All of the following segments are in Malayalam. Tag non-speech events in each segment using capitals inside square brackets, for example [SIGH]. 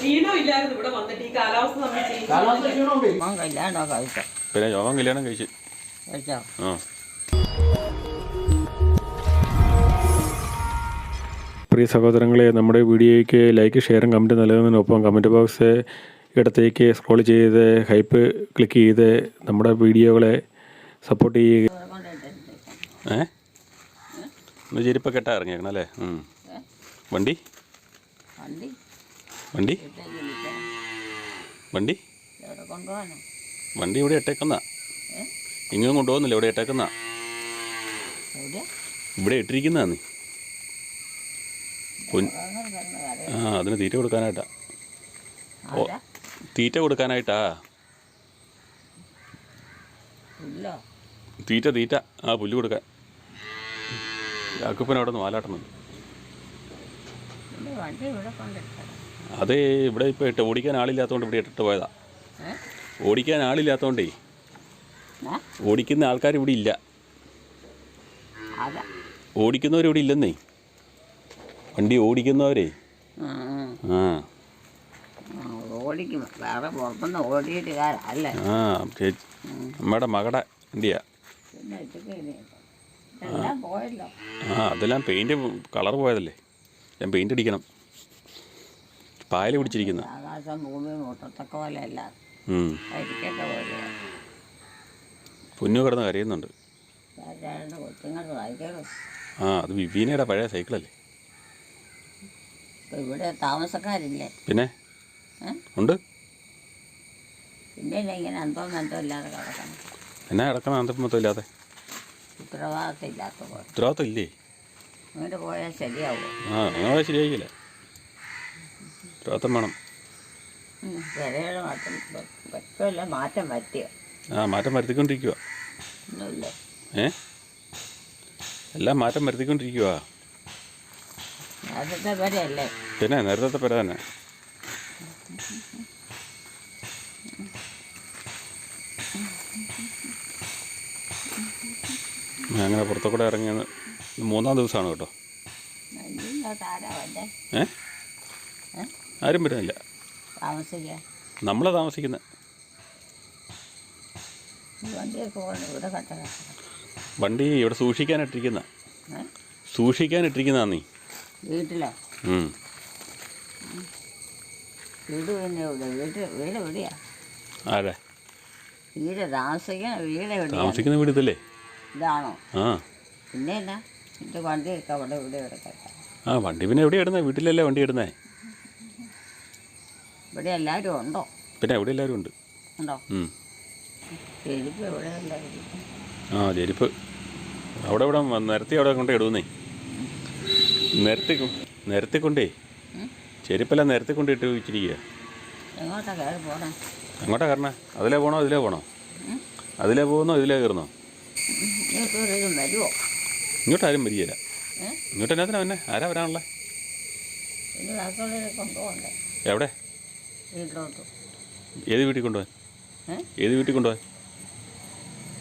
ക്ഷീണം ഇല്ലായിരുന്നു ഇവിടെ വന്നിട്ട്. ഈ കാലാവസ്ഥ നമ്മൾ ക്ഷീണമുണ്ട് മോൻ കല്യാണോ കഴിച്ചോ? പിന്നെ യോഗം കല്യാണം കഴിച്ചു. കഴിച്ചോ? ആ. പ്രിയ സഹോദരങ്ങളെ നമ്മുടെ വീഡിയോയ്ക്ക് ലൈക്ക് ഷെയറും കമന്റ് നൽകുന്നതിനൊപ്പം കമന്റ് ബോക്സ് ഇടത്തേക്ക് സ്ക്രോൾ ചെയ്ത് ഹൈപ്പ് ക്ലിക്ക് ചെയ്ത് നമ്മുടെ വീഡിയോകളെ സപ്പോർട്ട് ചെയ്യുക. ഏ? ഒന്ന് ചെരുപ്പൊക്കെ ഇട്ടാ ഇറങ്ങിയേക്കണം അല്ലേ? വണ്ടി? വണ്ടി? വണ്ടി? വണ്ടി? വണ്ടി ഇവിടെ ഇട്ടേക്കുന്ന. ഇങ്ങും കൊണ്ടുപോകുന്നില്ല ഇവിടെ ഇട്ടേക്കുന്ന? ഇവിടെ ഇട്ടിരിക്കുന്നതാന്ന് ആ അതിന് തീറ്റ കൊടുക്കാനായിട്ടാ. ഓ തീറ്റ കൊടുക്കാനായിട്ടാ? തീറ്റ തീറ്റ. ആ പുല്ല് കൊടുക്കാൻ. അക്കുപ്പനവിടെ അവിടെ നിന്ന് വാലാട്ടുന്നുണ്ട് വണ്ടി ഇവിടെ കൊണ്ടിട്ടത്. അതേ ഇവിടെ ഇപ്പോൾ ഇട്ട് ഓടിക്കാൻ ആളില്ലാത്തതുകൊണ്ട് ഇവിടെ ഇട്ടിട്ട് പോയതാ. ഓടിക്കാൻ ആളില്ലാത്തതുകൊണ്ടേ? ഓടിക്കുന്ന ആൾക്കാർ ഇവിടെ ഇല്ല. ഓടിക്കുന്നവർ ഇവിടെ ഇല്ലെന്നേ. വണ്ടി ഓടിക്കുന്നവരേ. ആ ആ, ഓടിക്കും. വേറെ പുറത്തുനിന്ന് ഓടിയിട്ട് കാരല്ലേ? ആ ചേച്ചി നമ്മുടെ മകളുടെ വണ്ടിയാ. ആ അതെല്ലാം പെയിന്റ് കളർ പോയതല്ലേ. ഞാൻ പെയിന്റ് അടിക്കണം. പായൽ കുടിച്ചിരിക്കുന്ന. ആകാശം ഭൂമി മുട്ടത്തൊക്കെ പോലെ പൊന്നു കിടന്ന് കരയുന്നുണ്ട്. രണ്ട് കൊച്ചുങ്ങൾക്ക് വായിക്കണം ആ അത് വിവീനയുടെ പഴയ സൈക്കിളല്ലേ? ഇവിടെ താമസക്കാരില്ലേ? പിന്നെ? ഉണ്ട്. പിന്നെ ഇങ്ങനെ ഇല്ലാതെ കിടക്കണം. എന്നാ കിടക്കണം അന്തമൊത്തം ഇല്ലാതെ? ഉത്തരവാദിത്തം ഇല്ലാത്ത ഉത്തരവാദിത്തം ഇല്ലേ? അങ്ങനെ പോയാൽ ശരിയാവും? ആ അങ്ങനെ ശരിയായില്ല? ഉത്തരവാദിത്തം വേണം. മാറ്റം പറ്റുമല്ല മാറ്റം പറ്റിയോ ആ മാറ്റം വരുത്തിക്കൊണ്ടിരിക്കുക ഏ? എല്ലാം മാറ്റം വരുത്തിക്കൊണ്ടിരിക്കുക പിന്നെ നേരത്തെ പേര തന്നെ. ഞാൻ അങ്ങനെ പുറത്തുകൂടെ ഇറങ്ങിയത് മൂന്നാം ദിവസമാണ് കേട്ടോ. ഏ? ആരും വരുന്നില്ല. താമസിക്കാൻ നമ്മൾ താമസിക്കുന്നത് വണ്ടി ഇവിടെ സൂക്ഷിക്കാനിട്ടിരിക്കുന്ന. സൂക്ഷിക്കാനിട്ടിരിക്കുന്ന നീ. വീട്ടിലോ. വീട് പിന്നെ വീട് വീട് എവിടെയാ? ആരെ? വീട് താമസിക്കാൻ വീട് എവിടെയാ? താമസിക്കുന്ന വീട് ഇതല്ലേ? ഇതാണോ? ആ. പിന്നെ എന്നാ? ഇത് വണ്ടിയൊക്കെ അവിടെ ഇവിടെ ആ വണ്ടി പിന്നെ എവിടെയാണ് ഇടുന്നത് വീട്ടിലല്ലേ വണ്ടി ഇടുന്നത് ഇവിടെ എല്ലാവരും ഉണ്ടോ? പിന്നെ എവിടെ എല്ലാവരും ഉണ്ട്. ഉണ്ടോ. ചെരുപ്പ് എവിടെ ആ ചെരുപ്പ് അവിടെ ഇവിടെ നിരത്തി അവിടെ കൊണ്ട് ഇടുന്നേ. നിരത്തി നിരത്തിക്കൊണ്ടേ? ചെരുപ്പെല്ലാം നിരത്തിക്കൊണ്ട് ഇട്ട് വെച്ചിരിക്കുക അങ്ങോട്ടാ കയറണേ? അതിലേ പോണോ ഇതിലേ പോണോ? അതിലേ പോകുന്നോ ഇതിലേ കയറുന്നോ? ഇങ്ങോട്ട് ആരും വരികയില്ല. ഇങ്ങോട്ട് എന്നാത്തിനാ പിന്നെ? ആരാ വരാനുള്ളത് എവിടെ? വീട്ടിലോട്ട്. ഏത് വീട്ടിൽ കൊണ്ടുപോകാൻ ഏത് വീട്ടിൽ കൊണ്ടുപോകാൻ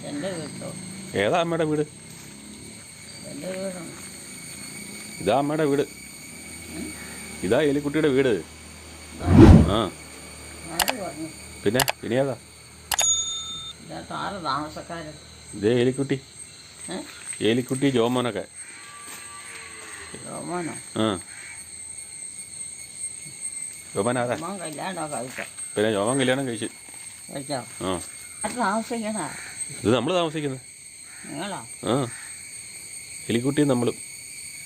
എന്റെ ഏതാ അമ്മയുടെ വീട്? എന്റെ ഇതാ അമ്മയുടെ വീട്. ഇതാ എലിക്കുട്ടിയുടെ വീട്. ആ. പിന്നെ പിന്നെ ഏതാ? ഇതേ എലിക്കുട്ടി. ഏ? എലിക്കുട്ടി ജോമോനൊക്കെ. ജോമോനോ? ആ. ജോമൻ ആരാ മോൻ കല്യാണമോ കഴിച്ചോ? പിന്നെ ജോമൻ കല്യാണം കഴിച്ച്. കഴിച്ചോ? ആ. അത് താമസിക്കണ ഇത് നമ്മൾ താമസിക്കുന്നത്. നിങ്ങളോ? ആ. എലിക്കുട്ടിയും നമ്മളും.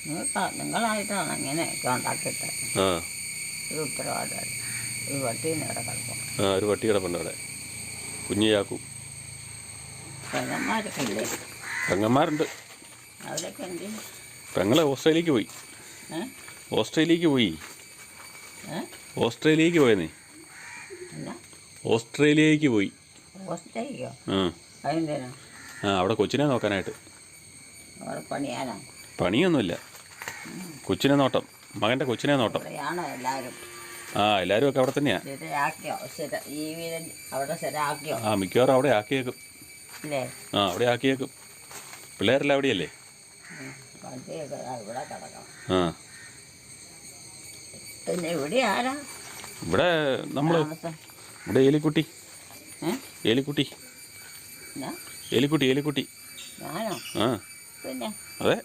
നിങ്ങൾക്ക് നിങ്ങളായിട്ടാണ് ഇങ്ങനെയൊക്കെ ഉണ്ടാക്കിയിട്ട്. ആ. ഒരു ഉത്തരവാദിത്തം. ഒരു വട്ടീന്ന് ഇവിടെ കിടക്കും. ആ ഒരു പട്ടി കിടപ്പുണ്ട് അവിടെ. കുഞ്ഞു ചാക്കു. പെങ്ങന്മാരൊക്കെ ഇല്ലേ? പെങ്ങന്മാരുണ്ട്. അവരൊക്കെ എന്ത് പെങ്ങളെ ഓസ്ട്രേലിയക്ക് പോയി. ഓസ്ട്രേലിയക്ക് പോയി. ഏ? ഓസ്ട്രേലിയക്ക് പോയെന്നേ? ഓസ്ട്രേലിയക്ക് പോയി. ആ. അവിടെ കൊച്ചിനെ നോക്കാനായിട്ട്. പണിയൊന്നുമില്ല. കൊച്ചിനെ നോട്ടം. മകന്റെ കൊച്ചിനെ നോട്ടം. ആ എല്ലാവരും ഒക്കെ അവിടെ തന്നെയാ. ആ മിക്കവാറും അവിടെ ആക്കിയേക്കും. ആ അവിടെ ആക്കിയേക്കും. പിള്ളേരെല്ലാം അവിടെയല്ലേ? ആ. പിന്നെ ഇവിടെ ആരാ? ഇവിടെ നമ്മൾ ഇവിടെ ഏലിക്കുട്ടി. എന്നാ ഏലിക്കുട്ടി. ഏലിക്കുട്ടി ഞാനോ? ആ. പിന്നെ? അതെ.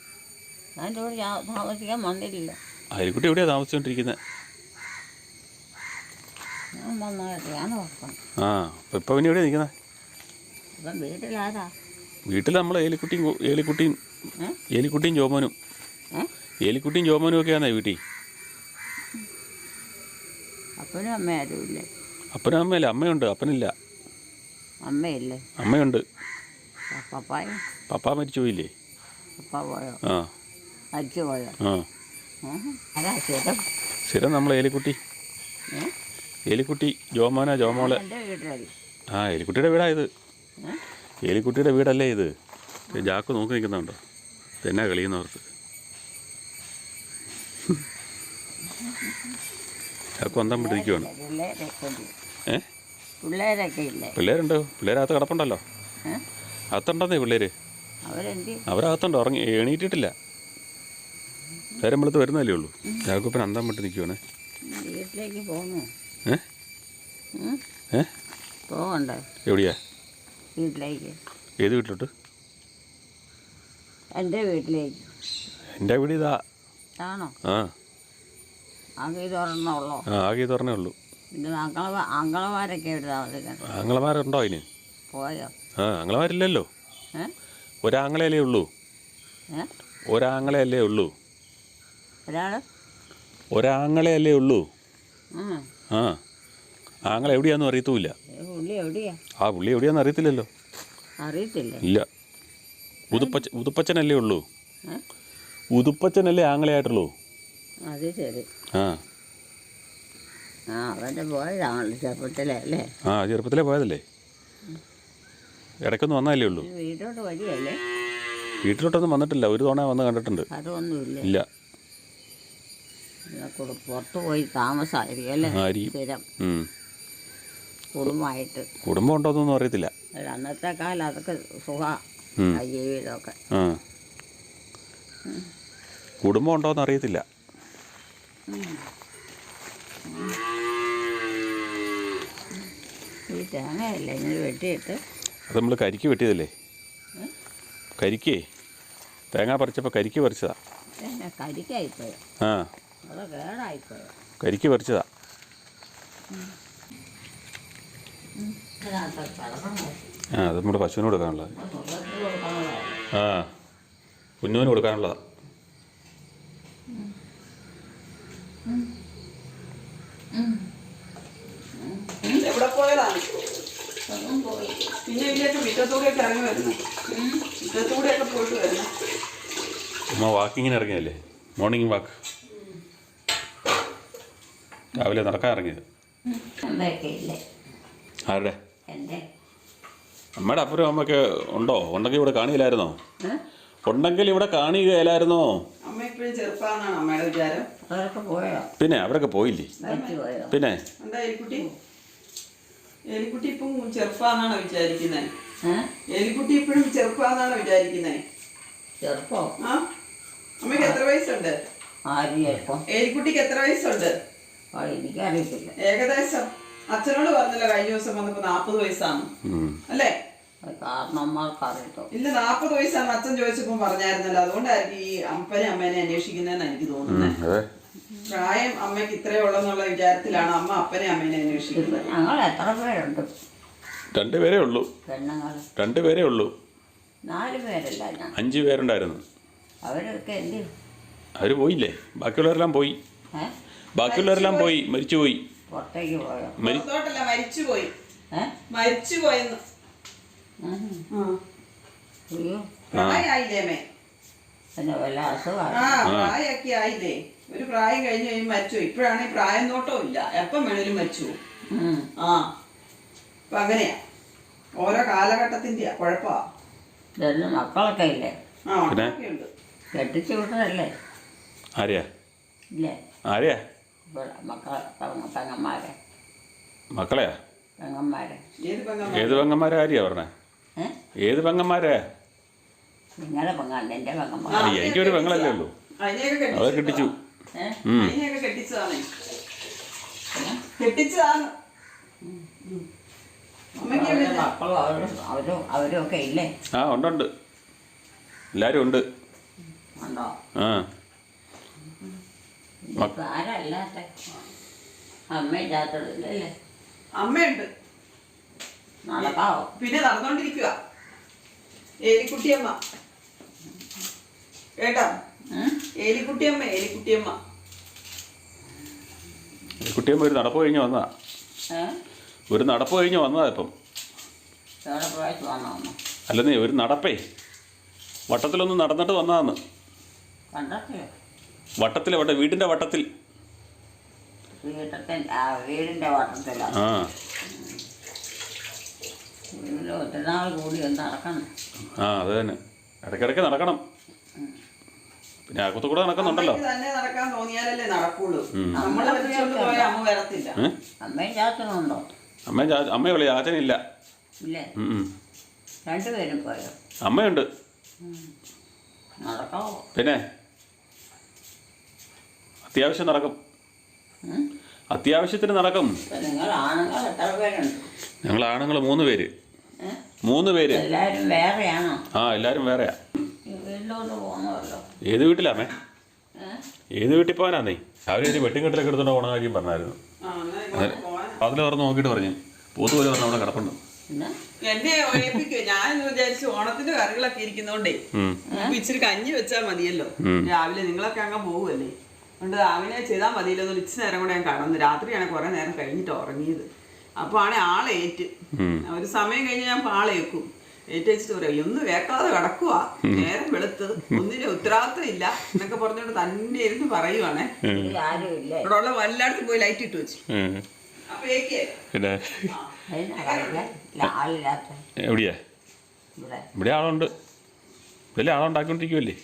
ഞാൻ ഇവിടെ താമസിക്കാൻ വന്നിട്ടില്ല. ആ ഏലിക്കുട്ടി എവിടെയാണ് താമസിച്ചുകൊണ്ടിരിക്കുന്നത് ആ ഇപ്പോൾ പിന്നെ എവിടെയാണ് നിൽക്കുന്നത് വീട്ടിൽ നമ്മൾ ഏലിക്കുട്ടിയും ഏലിക്കുട്ടിയും ജോമനും ഏലിക്കുട്ടിയും ജോമനും. ഏലിക്കുട്ടിയും ജോമോനും ഒക്കെയാണേ വീട്ടിൽ. അപ്പനും അമ്മ ആരുമില്ല അപ്പനും അമ്മയില്ല അമ്മയുണ്ട് അപ്പനില്ല. അമ്മയില്ലേ? അമ്മയുണ്ട്. പപ്പായും? പപ്പ മരിച്ചു പോയില്ലേ? പപ്പ പോയോ? ആ. മരിച്ചു പോയോ? ആ? ആരാ ചേട്ടൻ സ്ഥിരം. നമ്മൾ ഏലിക്കുട്ടി. ഏലിക്കുട്ടി ജോമോന ജോമോൾ. എന്റെ വീട്ടിലല്ലേ ആ എലിക്കുട്ടിയുടെ വീടാ ഇത്. ഏ? എലിക്കുട്ടിയുടെ വീടല്ലേ ഇത് ജാക്ക് നോക്കി നിൽക്കുന്നുണ്ടോ. തന്നെ കളിയുന്നവർക്ക്. പിള്ളേരൊക്കെ ഇല്ലേ? പിള്ളേരുണ്ട്. പിള്ളേരകത്ത് കിടപ്പുണ്ടല്ലോ. അകത്തുണ്ടെന്നേ പിള്ളേര്. അവരകത്തുണ്ടോ. ഉറങ്ങി എണീറ്റിട്ടില്ല. നേരം വെളുത്ത് വരുന്നല്ലേ ഉള്ളൂ. ജാക്കപ്പൻ അന്താൻ വിട്ട് നിൽക്കുവാണ് വീട്ടിലേക്ക് പോകുന്നു ഏ? പോകണ്ടേ എവിടെയാ? വീട്ടിലേക്ക്. ഏത് വീട്ടിലോട്ട്? എന്റെ വീട്ടിലേക്ക്. എന്റെ വീട് ഇതാ. ആണോ? ആ. ആകെ ഇതൊരെണ്ണം ഉള്ളോ. ആ ആകെ ഇത് ഉള്ളൂ. പിന്നെ അങ്കള അങ്കളമാരൊക്കെ ഇവിടെ താമസിക്കണം ആങ്ങളമാരുണ്ടോ അതിന്? പോയോ? ആ ആങ്ങളമാരില്ലല്ലോ ഏ? ഒരാങ്ങളയല്ലേ ഉള്ളൂ. ഏ? ഒരാങ്ങളയല്ലേ ഉള്ളൂ. ഒരാൾ ഒരാങ്ങളയല്ലേ ഉള്ളൂ. ആ. ആ. ആങ്ങളെ എവിടെയാണെന്നും അറിയത്തുമില്ല. ഏ, പുള്ളി എവിടെയാ? ആ പുള്ളി എവിടെയാന്ന് അറിയത്തില്ലല്ലോ. അറിയത്തില്ല. ഇല്ല. ഉതുപ്പച്ച ഉതുപ്പച്ചനല്ലേ ഉള്ളൂ. ഏ? ഉതുപ്പച്ചനല്ലേ ആങ്ങളെയായിട്ടുള്ളൂ. അത് ശരി. ആ. ആ അവന്റെ പോയതാണല്ലോ ചെറുപ്പത്തിലെ അല്ലേ? ആ ചെറുപ്പത്തിലേ പോയതല്ലേ? ഇടയ്ക്കൊന്നും വന്നാലേ ഉള്ളൂ? വീട്ടിലോട്ടൊന്നും വന്നിട്ടില്ല. ഒരു തവണ വന്ന് കണ്ടിട്ടുണ്ട്. അതൊന്നുമില്ല. ഇല്ല. പുറത്ത് പോയി താമസമായിരിക്കും അല്ലേ? ആയിരിക്കും. സ്ഥിരം. ഉം. കുടുംബമായിട്ട്. കുടുംബം ഉണ്ടോന്നൊന്നും അറിയത്തില്ല. അന്നത്തെ കാലം അതൊക്കെ സുഖ. ജീവിതമൊക്കെ. കുടുംബം ഉണ്ടോയെന്ന് അറിയത്തില്ല ഈ തേങ്ങയല്ലേ ഇങ്ങനെ വെട്ടിയിട്ട്? അത് നമ്മൾ കരിക്ക് വെട്ടിയതല്ലേ? കരിക്കേ? തേങ്ങ പറിച്ചപ്പോൾ കരിക്ക് പറിച്ചതാ? പിന്നെ കരിക്കായിപ്പോയോ. ആ. അത് കേടായിപ്പോയോ. കരിക്ക് പറിച്ചതാ? ആ അത് നമ്മുടെ പശുവിന് കൊടുക്കാനുള്ളത്. ആ കുഞ്ഞുവിന് കൊടുക്കാനുള്ളതാ. എവിടെ പോയതാണ്? പിന്നെ ഇതിലേക്ക് മുറ്റത്തൂടെയൊക്കെ ഇറങ്ങി വരുന്നു. മുറ്റത്തൂടെയൊക്കെ പോയിട്ട് വരുന്നു. അമ്മ വാക്കിങ്ങിന് ഇറങ്ങിയല്ലേ? മോർണിംഗ് വാക്ക് രാവിലെ നടക്കാൻ ഇറങ്ങിയത്. ആരുടെ? അമ്മയുടെ അപ്പുറം അമ്മയ്ക്ക് ഉണ്ടോ? ഉണ്ടെങ്കിൽ ഇവിടെ കാണിയില്ലായിരുന്നോ? ഉണ്ടെങ്കിൽ ഇവിടെ കാണുകയില്ലായിരുന്നോ? അമ്മ ഇപ്പോഴും ചെറുപ്പാന്നാണ് അമ്മയുടെ വിചാരം. അവരൊക്കെ പോയോ? പിന്നെ അവരൊക്കെ പോയില്ലേ? മരിച്ചു പോയോ? പിന്നെ? എന്താ എലിക്കുട്ടി? എലിക്കുട്ടി ഇപ്പം ചെറുപ്പാന്നാണ് വിചാരിക്കുന്നത് ഏ? എലിക്കുട്ടി ഇപ്പോഴും ചെറുപ്പാന്നാണ് വിചാരിക്കുന്നത് ചെറുപ്പോ? ആ? അമ്മയ്ക്ക് എത്ര വയസ്സുണ്ട്? ആരും ചെറുപ്പം എലിക്കുട്ടിക്ക് എത്ര വയസ്സുണ്ട്? ആ എനിക്കറിയത്തില്ല. ഏകദേശം അച്ഛനോട് പറഞ്ഞല്ലോ കഴിഞ്ഞ ദിവസം വന്നപ്പോ നാപ്പത് വയസ്സാണ് ഉം. അല്ലേ? ഇല്ല നാപ്പത് വയസ്സാണ് അച്ഛൻ ചോദിച്ചപ്പോ പറഞ്ഞായിരുന്നല്ലോ. അതുകൊണ്ടായിരിക്കും ഈ അപ്പനെ അമ്മേനെ അന്വേഷിക്കുന്നതെന്ന് എനിക്ക് തോന്നുന്നത് അതെ. പ്രായം അമ്മയ്ക്ക് ഇത്രയേ ഉള്ളെന്നുള്ള വിചാരത്തിലാണ് അമ്മ അപ്പനെ അമ്മേനെ അന്വേഷിക്കുന്നത്. ഞങ്ങൾ എത്ര പേരുണ്ട്? രണ്ടുപേരേ ഉള്ളൂ. പെണ്ണുങ്ങൾ രണ്ടുപേരേ ഉള്ളൂ. നാല് പേരല്ല ഞാൻ. അഞ്ച് പേരുണ്ടായിരുന്നു. അവരൊക്കെ എന്ത് അവർ പോയില്ലേ? ബാക്കിയുള്ളവരെല്ലാം പോയി. ബാക്കിയുള്ളവരെല്ലാം പോയി മരിച്ചുപോയി. പുറത്തേക്ക് പോയോ? മരിച്ചുപോയി. മരിച്ചുപോയെന്ന്. വല്ല പ്രായമൊക്കെ ആയില്ലേ. ഒരു പ്രായം കഴിഞ്ഞ് കഴിഞ്ഞ് മരിച്ചു. ഇപ്പോഴാണെങ്കിൽ പ്രായം നോട്ടവും ഇല്ല. എപ്പം വേണേലും മരിച്ചു ആ. അപ്പൊ അങ്ങനെയാ. ഓരോ കാലഘട്ടത്തിന്റെയാ. കുഴപ്പമാ ഇതെല്ലാം മക്കളൊക്കെ ഇല്ലേ? ആ മക്കളൊക്കെ ഉണ്ട്. കെട്ടിച്ചു വിട്ടതല്ലേ? ആരെയാ? ഇല്ലേ? ആരെയാ? ഇവിടെ മക്കളെ പെങ്ങ- പെങ്ങന്മാരെ. മക്കളെയാ? പെങ്ങന്മാരെ. ഏത് പെങ്ങ ഏത് പെങ്ങന്മാരെ ആരെയാ പറഞ്ഞേ? ഏത് പെങ്ങന്മാരെ? നിങ്ങളുടെ പെങ്ങാണ് എന്റെ പെങ്ങന്മാർ ആ, എനിക്കൊരു പെങ്ങളല്ലേ ഉള്ളൂ. അത് അവരെ കെട്ടിച്ചു. അവരും അവരും ഒക്കെ ഇല്ലേ? ആ ഉണ്ടുണ്ട്. എല്ലാരും ഉണ്ട്. ആ. ആരല്ലാത്ത അമ്മയുണ്ട്. പിന്നെ നടന്നോണ്ടിരിക്കുക ഏലിക്കുട്ടിയമ്മ. കേട്ടോ? ഏലിക്കുട്ടിയമ്മ ഏലിക്കുട്ടിയമ്മ. കുട്ടിയമ്മ ഒരു നടപ്പ് കഴിഞ്ഞ് വന്നതാ. ഒരു നടപ്പ് കഴിഞ്ഞ് വന്നതാ ഇപ്പം. അല്ലെന്നേ ഒരു നടപ്പേ. വട്ടത്തിലൊന്ന് നടന്നിട്ട് വന്നതാന്ന്. വട്ടത്തിൽ വട്ട വീടിന്റെ വട്ടത്തിൽ. വീടിന്റെ വട്ടത്തിലാണ് ആ. കൂടി ഒന്ന് നടക്കണം. ആ അത് തന്നെ. ഇടയ്ക്കിടയ്ക്ക് നടക്കണം. പിന്നെ അകത്തു കൂടെ നടക്കുന്നുണ്ടല്ലോ. തന്നെ നടക്കാൻ തോന്നിയാലല്ലേ നടക്കുള്ളൂ. ഉം. നമ്മളെ പോയാൽ അമ്മ. വരത്തില്ല. ഏ? അമ്മയും ചാച്ചനുണ്ടോ അമ്മ ചാ- അമ്മയെ വിളി ചാച്ചനില്ല. ഇല്ലേ. ഉം, ഉം. രണ്ടുപേരും പോയോ? അമ്മയുണ്ട്. നടക്കാവോ? പിന്നെ? അത്യാവശ്യം നടക്കും. ഉം? അത്യാവശ്യത്തിന് നടക്കും. ഇപ്പൊ നിങ്ങൾ ആണുങ്ങൾ എത്ര പേരുണ്ട്? ഞങ്ങൾ ആണുങ്ങൾ മൂന്ന് പേര്? മൂന്ന് പേര്. എല്ലാവരും വേറെയാണോ? ആ എല്ലാരും വേറെയാ. ഏത് വീട്ടിലാമേ? ഏത് വീട്ടിൽ പോകാനാന്നേ? രാവിലെ ഒരു വെട്ടിക്കെട്ടിലൊക്കെ എടുത്തോണ്ട് പോണ കാര്യം പറഞ്ഞായിരുന്നു. അതിൽ തുറന്ന് നോക്കിയിട്ട് പറഞ്ഞു. പോത്ത് പോലെ പറഞ്ഞ അവിടെ കിടപ്പുണ്ട്. എന്നെ ഒഴിപ്പിക്കും. ഞാൻ വിചാരിച്ചു ഓണത്തിന്റെ കറികളൊക്കെ ഇരിക്കുന്നോണ്ടേ. ഇച്ചിരി കഞ്ഞി വെച്ചാൽ മതിയല്ലോ. രാവിലെ നിങ്ങളൊക്കെ അങ്ങ് പോകുമല്ലേ അതുകൊണ്ട് രാവിലെ ചെയ്താൽ മതിയല്ലോ ഇച്ചിരി നേരം കൂടെ ഞാൻ കടന്നു. രാത്രിയാണ് കുറെ നേരം കഴിഞ്ഞിട്ട് ഉറങ്ങിയത്. അപ്പൊ ആണെ ആളേറ്റ് ഒരു സമയം കഴിഞ്ഞ് ഞാൻ പാളേക്കും ഏറ്റു വെച്ചിട്ട് പറയും ഒന്നും വേക്കാതെ കിടക്കുക നേരം വെളുത്ത് ഒന്നിനും ഉത്തരവാദിത്വം ഇല്ല. എന്നൊക്കെ പറഞ്ഞോണ്ട് തന്നെ ഇരുന്ന് പറയുവാണേ. ഇവിടെ ഉള്ള വല്ലാടത്ത് പോയി ലൈറ്റ് ഇട്ട് വെച്ചു. അപ്പൊ പിന്നെ? എവിടെയാ? ഇവിടെ. ആളുണ്ട്. ആളുണ്ടാക്കിക്കൊണ്ടിരിക്കുമല്ലേ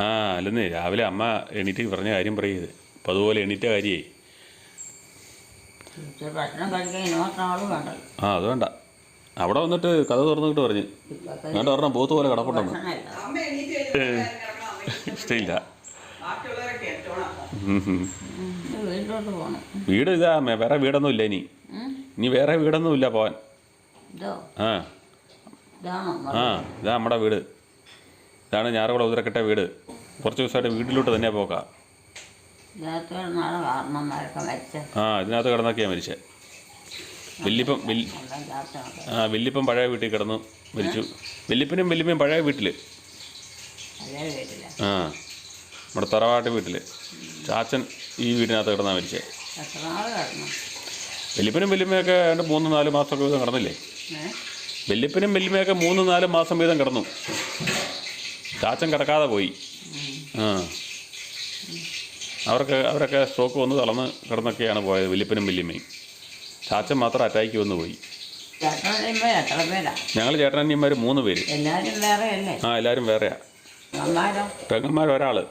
ആ അല്ലെന്നേ. രാവിലെ അമ്മ എണീറ്റ് പറഞ്ഞ കാര്യം പറയുന്നത് അപ്പം അതുപോലെ എണീറ്റ കാര്യേ. ആ അത് വേണ്ട. അവിടെ വന്നിട്ട് കഥ തുറന്നിട്ട് പറഞ്ഞു. വേണ്ട പറഞ്ഞ പോത്ത് പോലെ കിടപ്പുണ്ടെന്ന് ഇഷ്ടമില്ല. വീട് ഇതാ വേറെ വീടൊന്നും ഇല്ല ഇനി? ഇനി വേറെ വീടൊന്നും ഇല്ല പോവാൻ. ആ. ഇതാ നമ്മുടെ വീട്. ഇതാണ് ഞാറുകുളം ഉതിരക്കെട്ട വീട്. കുറച്ച് ദിവസമായിട്ട് വീട്ടിലോട്ട് തന്നെ പോക്കാം ഇതിനകത്ത് നാളെ കാരണന്മാരൊക്കെ മരിച്ച ആ ഇതിനകത്ത് കിടന്നൊക്കെയാണ് മരിച്ചത് വല്യപ്പം ആ വല്യപ്പം പഴയ വീട്ടിൽ കിടന്നു മരിച്ചു. വല്യപ്പനും വല്യപ്പനും പഴയ വീട്ടിൽ ആ നമ്മുടെ തറവാട്ട് വീട്ടിൽ ചാച്ചൻ ഈ വീടിനകത്ത് കിടന്നാണ് മരിച്ചത് വല്യപ്പനും വല്യമ്മയൊക്കെ രണ്ട് മൂന്ന് നാല് മാസമൊക്കെ വീതം കിടന്നില്ലേ? വല്യപ്പനും വല്യമ്മയൊക്കെ മൂന്ന് നാല് മാസം വീതം കിടന്നു. ചാച്ചൻ കിടക്കാതെ പോയി. ആ. അവർക്ക് അവരൊക്കെ സ്ട്രോക്ക് വന്ന് തളർന്ന് കിടന്നൊക്കെയാണ് പോയത് വല്യപ്പനും വലിയമ്മയും. ചാച്ചൻ മാത്രം അറ്റാക്ക് വന്ന് പോയി. ഞങ്ങൾ ചേട്ടനന്യന്മാർ മൂന്ന് പേര്. ആ എല്ലാവരും വേറെയാ. പെങ്ങന്മാർ ഒരാൾ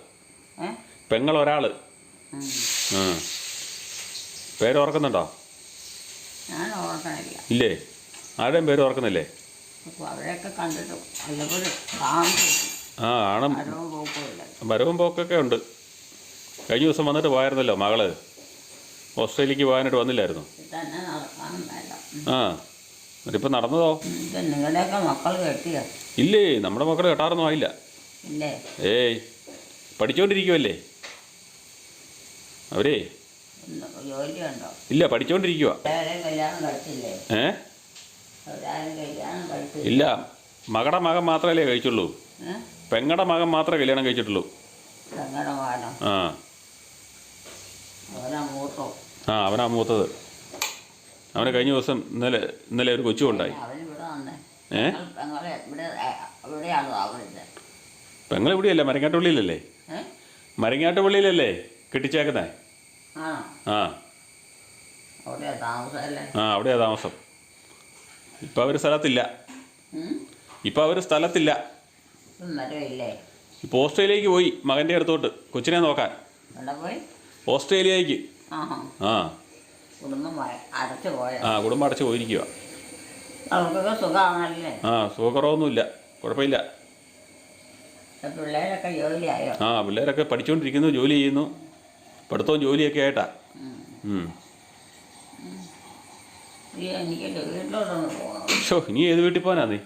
പെങ്ങൾ ഒരാൾ. പേര് ഓർക്കുന്നുണ്ടോ? ഇല്ലേ? ആരുടെയും പേര് ഓർക്കുന്നില്ലേ? ആ ആണ്. വരവും പോക്കൊക്കെ ഉണ്ട്. കഴിഞ്ഞ ദിവസം വന്നിട്ട് പോയായിരുന്നല്ലോ മകൾ. ഓസ്ട്രേലിയക്ക് പോകാനായിട്ട് വന്നില്ലായിരുന്നു? ആ. എന്നിട്ടിപ്പോൾ നടന്നതോ? നിങ്ങളുടെയൊക്കെ മക്കൾ കെട്ടിയോ? ഇല്ലേ നമ്മുടെ മക്കൾ കെട്ടാറൊന്നും ആയില്ല. ഏയ് പഠിച്ചോണ്ടിരിക്കുവല്ലേ? അവരേ? ഇല്ല പഠിച്ചുകൊണ്ടിരിക്കുക കഴിച്ചില്ലേ? ഏ? ഇല്ല മകടെ മകൻ മാത്രമല്ലേ കഴിച്ചുള്ളൂ. പെങ്ങടെ പെങ്ങളുടെ മകൻ മാത്രമേ കല്യാണം കഴിച്ചിട്ടുള്ളൂ. ആ. ആ അവനാ മൂത്തത്. അവന് കഴിഞ്ഞ ദിവസം ഇന്നലെ ഇന്നലെ ഒരു കൊച്ചു ഉണ്ടായി ഏ? പെങ്ങൾ ഇവിടെയല്ലേ മരങ്ങാട്ടുപള്ളിയിലല്ലേ? മരങ്ങാട്ടുപള്ളിയിലല്ലേ കെട്ടിച്ചേക്കുന്നേ? ആ. ആ അവിടെയാ താമസം. ഇപ്പം അവർ സ്ഥലത്തില്ല? ഇപ്പം അവർ സ്ഥലത്തില്ല. ഇപ്പോൾ ഓസ്ട്രേലിയക്ക് പോയി മകന്റെ അടുത്തോട്ട് കൊച്ചിനെ നോക്കാൻ. ഓസ്ട്രേലിയക്ക്. ആ ആ. കുടുംബം അടച്ചു പോയ? ആ കുടുംബം അടച്ച് പോയിരിക്കുക ആ സുഖക്കുറവൊന്നുമില്ല. കുഴപ്പമില്ല. ആ പിള്ളേരൊക്കെ പഠിച്ചുകൊണ്ടിരിക്കുന്നു ജോലി ചെയ്യുന്നു. പഠിത്തവും ജോലിയൊക്കെ ആയിട്ടാ. ഷോ ഇനി ഏത് വീട്ടിൽ പോകാനാ നീ?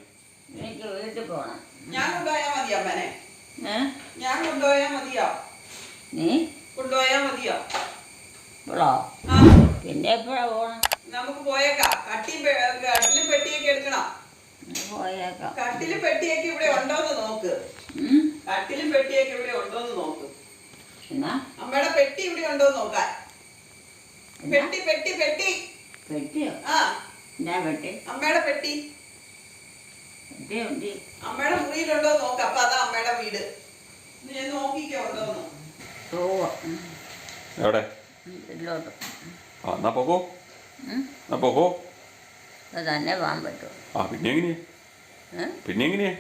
ഞാൻ കൊണ്ടുപോയാ മതിയാ? നീ? കൊണ്ടുപോയാ മതിയോ? ഇവളോ ആ. പിന്നെ എപ്പോഴാ പോണം? നമുക്ക് പോയേക്കാം. കട്ടിയും പെ- കട്ടിലും പെട്ടിയൊക്കെ എടുക്കണം. പോയേക്കാം. കട്ടിലും പെട്ടിയൊക്കെ ഇവിടെ ഉണ്ടോന്ന് നോക്ക്. ഉം? കട്ടിലും പെട്ടിയൊക്കെ ഇവിടെ ഉണ്ടോന്ന് നോക്ക്. എന്നാ? അമ്മയുടെ പെട്ടി ഇവിടെ ഉണ്ടോന്ന് നോക്കാൻ. പെട്ടി പെട്ടി പെട്ടി. പെട്ടിയോ? ആ. എന്നാ പെട്ടി? അമ്മയുടെ പെട്ടി. പെട്ടി ഉണ്ട് അമ്മയുടെ മുറിയിലുണ്ടോ നോക്ക്. അപ്പൊ അതാ അമ്മയുടെ വീട്. നീ ഞാൻ നോക്കിക്കോ ഉണ്ടോന്ന്. എവിടെ? ആ എന്നാ പോകോ? എന്നാ പോകോ. തന്നെ പോകാൻ പറ്റുമോ ആ പിന്നെ എങ്ങനെയാ? പിന്നെ എങ്ങനെയാ?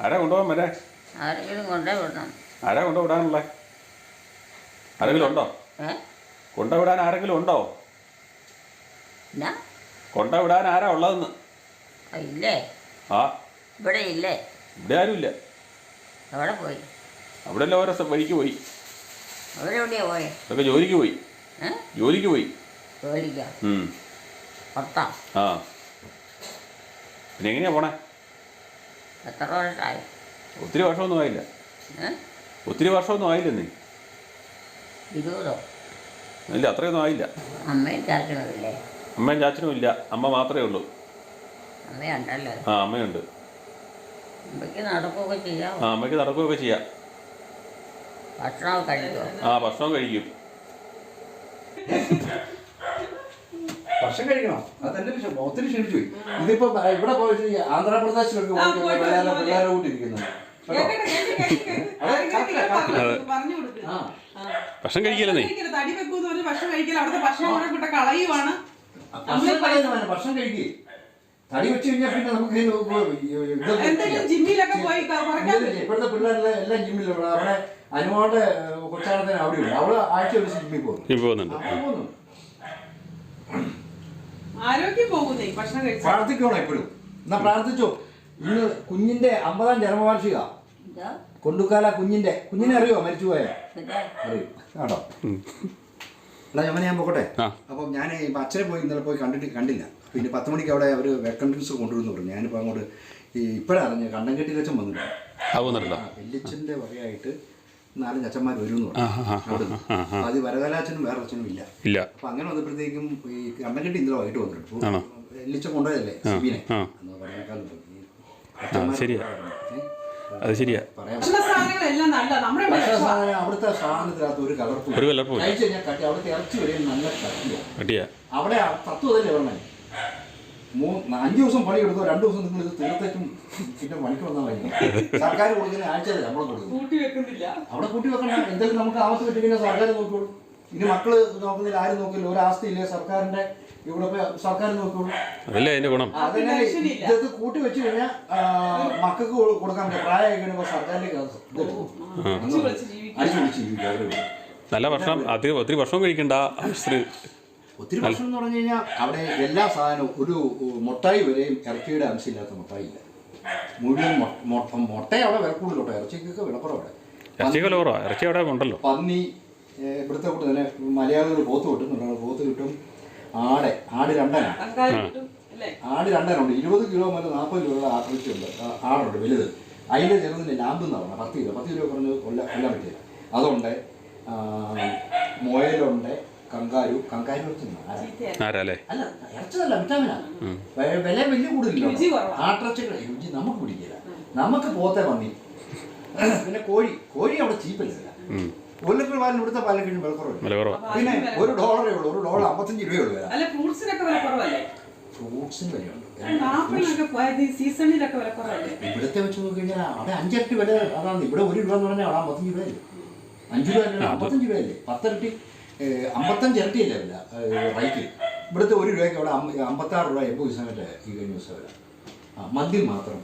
ആരാ കൊണ്ടുപോകാൻ വരെ? ആരെങ്കിലും കൊണ്ടേ വിടണം. ആരാ കൊണ്ടുവിടാനുള്ളേ ആരെങ്കിലും ഉണ്ടോ? കൊണ്ടുവിടാൻ ആരെങ്കിലും ഉണ്ടോ? കൊണ്ടുവിടാൻ ആരാ ഉള്ളതെന്ന്? ഇല്ലേ? ആ. ഇവിടെ ഇല്ലേ? ഇവിടെ ആരുമില്ല. എവിടെ പോയി. അവിടെ എല്ലാം ഓരോ വഴിക്ക് പോയി. അവരെവിടെയാ പോയെ? ഇതൊക്കെ ജോലിക്ക് പോയി. ഏ? ജോലിക്ക് പോയി. ജോലിക്കോ? ഉം. ആ. പിന്നെ എങ്ങനെയാ പോണേ? എത്ര വർഷമായി ഒത്തിരി വർഷമൊന്നും ആയില്ല. ഏ? ഒത്തിരി വർഷമൊന്നും ആയില്ല നീ ഇരുപതോ? ഇല്ല അത്രയൊന്നും ആയില്ല. അമ്മയും ചാച്ചനുമില്ലേ? അമ്മയും ചാച്ചനും ഇല്ല. അമ്മ മാത്രമേ ഉള്ളൂ. അമ്മയുണ്ടല്ലോ? ആ അമ്മയുണ്ട്. അമ്മയ്ക്ക് നടക്കുകയൊക്കെ ചെയ്യാം ആ അമ്മയ്ക്ക് നടക്കുകയൊക്കെ ചെയ്യാം. കഴിക്കുമോ ആ ഭക്ഷണം കഴിക്കും. ഭക്ഷണം കഴിക്കണം. അത് തന്നെ വിഷയം. ഒത്തിരി ക്ഷണിച്ചു പോയി. ഇതിപ്പോ ഇവിടെ പോയിട്ട് ഈ ആന്ധ്രാപ്രദേശിലൊക്കെ പിള്ളേരെ പിള്ളേരെ കൂട്ടിരിക്കുന്നത്. ഭക്ഷണം തടി വെക്കൂന്ന് പറഞ്ഞ് ഭക്ഷണം കഴിക്കില്ല അവിടുത്തെ ഭക്ഷണം കൂടെ കൂടെ കളയുവാണ്. ഭക്ഷണം ഭക്ഷണം കഴിക്കുക തടി വെച്ച് കഴിഞ്ഞാൽ പിന്നെ നമുക്ക്. ഇപ്പോഴത്തെ പിള്ളേരെല്ലാം എല്ലാം ജിമ്മിൽ അവിടെ അനുമോളുടെ കൊച്ചാടത്തിന് അവിടെ ഉണ്ട് അവൾ ആഴ്ച ഒരു ജിമ്മിൽ പോകുന്നു. നീ പോകുന്നുണ്ട്. പോകുന്നു. ആരോഗ്യം പോകുന്നേ ഭക്ഷണം കഴിച്ചാൽ പ്രാർത്ഥിക്കണം എപ്പോഴും? എന്നാ പ്രാർത്ഥിച്ചോ. ഇന്ന് കുഞ്ഞിന്റെ അമ്പതാം ജന്മവാർഷിക. ഇതോ കൊണ്ടുക്കാല കുഞ്ഞിന്റെ. കുഞ്ഞിനെ അറിയോ? മരിച്ചുപോയ പിന്നെ അറിയോ? അല്ല എടാ ഞാൻ ഞാൻ പോകട്ടെ അപ്പൊ ഞാൻ ഇപ്പം അച്ഛനെ പോയി ഇന്നലെ പോയി കണ്ടിട്ട് കണ്ടില്ല. പിന്നെ പത്ത് മണിക്ക് അവിടെ അവർ വെക്കൻഡൻസ് കൊണ്ടുവരുന്നു പറഞ്ഞു. ഞാനിപ്പോൾ അങ്ങോട്ട് ഈ ഇപ്പോഴാണ് അറിഞ്ഞ കണ്ടംകെട്ടിയിലച്ഛൻ വന്നിട്ടുണ്ട്. വല്യച്ഛന്റെ വകയായിട്ട് നാലഞ്ച് അച്ഛന്മാർ വരും. അത് വരകലാച്ചനും വേറെ അച്ഛനും ഇല്ല. ഇല്ല. അപ്പൊ അങ്ങനെ വന്നപ്പോഴത്തേക്കും ഈ കണ്ണക്കെട്ടി ഇന്നലെ വൈകിട്ട് വന്നിട്ടുണ്ട്. എല്ലിച്ച കൊണ്ടുപോയതല്ലേ സിബിനെ? ശരിയാ. അത് ശരിയാ. അവിടുത്തെ സാധനത്തിനകത്ത് ഒരു കളർ ഒരു കലർപ്പും അവിടുത്തെ ഇറച്ചി വരെ നല്ല കട്ടിയാ. അവിടെ തത്വം അതല്ലേ പറഞ്ഞേ? മൂന്ന് അഞ്ച് ദിവസം പണി എടുത്തോ രണ്ടു ദിവസം നിങ്ങൾ ഇത് തീർത്തേക്കും. പിന്നെ പണിക്ക് വന്നാൽ മതി. സർക്കാർ കൊടുക്കുന്ന ആഴ്ച നമ്മൾ കൊടുക്കും കൂട്ടി വെക്കുന്നില്ല. അവിടെ കൂട്ടി വെക്കണം എന്തെങ്കിലും നമുക്ക് ആവശ്യം പറ്റി പിന്നെ സർക്കാർ നോക്കുള്ളൂ ഇനി മക്കൾ നോക്കുന്നില്ല ആരും നോക്കില്ല. ഒരു ആസ്തിയില്ലേ സർക്കാരിന്റെ? ഇവിടെ സർക്കാർ നോക്കുള്ളൂ അതിനെ അതന്നെ. ഇതൊക്കെ കൂട്ടി വെച്ച് കഴിഞ്ഞാൽ മക്കൾക്ക് കൊടുക്കാൻ പറ്റില്ല പ്രായമായി കഴിയുമ്പോൾ സർക്കാരിലേക്ക് ഇത്. അടിച്ചു പിടിച്ച് ജീവിക്കും. നല്ല ഭക്ഷണം. അധികം ഒത്തിരി ഭക്ഷണം കഴിക്കണ്ട ആവശ്യത്തിന് ഒത്തിരി ഭക്ഷണം എന്ന് പറഞ്ഞു കഴിഞ്ഞാൽ അവിടെ എല്ലാ സാധനവും ഒരു മുട്ടായി വരെയും ഇറച്ചിയുടെ അംശമില്ലാത്ത മുട്ടായി ഇല്ല മുഴുവൻ മുട്ട അവിടെ വില കൂടുതലോട്ടോ ഇറച്ചിക്കൊക്കെ വിലക്കുറവിടെ അവിടെ. ഇറച്ചി ഇറച്ചി അവിടെ ഉണ്ടല്ലോ. പന്നി ഇവിടുത്തെ കൂട്ട് തന്നെ മലയാളികൾ പോത്ത് കിട്ടുന്നുണ്ട് പോത്ത് കിട്ടും. ആട് ആട് അല്ലേ? ആട് രണ്ടനുണ്ട്. ഇരുപത് കിലോ മുതൽ നാൽപ്പത് കിലോ ആക്രമിച്ചുണ്ട് ആടുണ്ട് വലുത്. അതിന്റെ ചെറുതിന്റെ ലാമ്പ് എന്നാണ് പറഞ്ഞാൽ പത്ത് കിലോ. പത്ത് കിലോ പറഞ്ഞ് കൊല്ല കൊല്ലാൻ പറ്റില്ല. അതുണ്ട് മുയലുണ്ട് കങ്കാരു അല്ലേ ഇറച്ചതല്ല വില വലിയ കൂടുതലില്ല രുചി നമുക്ക് പിടിക്കില്ല. നമുക്ക് പോത്തെ പന്നി. പിന്നെ കോഴി. കോഴി അവിടെ ചീപ്പല്ല. ഒരു ലിറ്റർ പാലിന് ഇവിടുത്തെ പാലിന് കഴിഞ്ഞ് വില കുറവാ. പിന്നെ ഒരു ഡോളറേ ഉള്ളൂ. ഒരു ഡോളർ അമ്പത്തഞ്ച് രൂപയേ ഉള്ളൂ അല്ല ഫ്രൂട്ട്സിനൊക്കെ വില കുറവല്ലേ? ഫ്രൂട്ട്സിന് വിലയുണ്ട്. ഇവിടുത്തെ വെച്ച് നോക്കിക്കഴിഞ്ഞാൽ അവിടെ അഞ്ചരട്ടി വില അതാണ്. ഇവിടെ ഒരു രൂപ എന്ന് പറഞ്ഞാൽ അവിടെ അമ്പത്തഞ്ച് രൂപയല്ലേ? അഞ്ച് രൂപ അല്ല? അമ്പത്തഞ്ച് രൂപയല്ലേ? പത്തിരട്ടി? അമ്പത്തഞ്ച് ഇരട്ടിയില്ല വില? റൈറ്റ് ഇവിടുത്തെ ഒരു രൂപയ്ക്ക് അവിടെ അമ്പ- അമ്പത്താറ് രൂപ എൺപത് ദിവസം കേട്ടെ ഈ കഴിഞ്ഞ ദിവസം വില? ആ മദ്യം മാത്രം.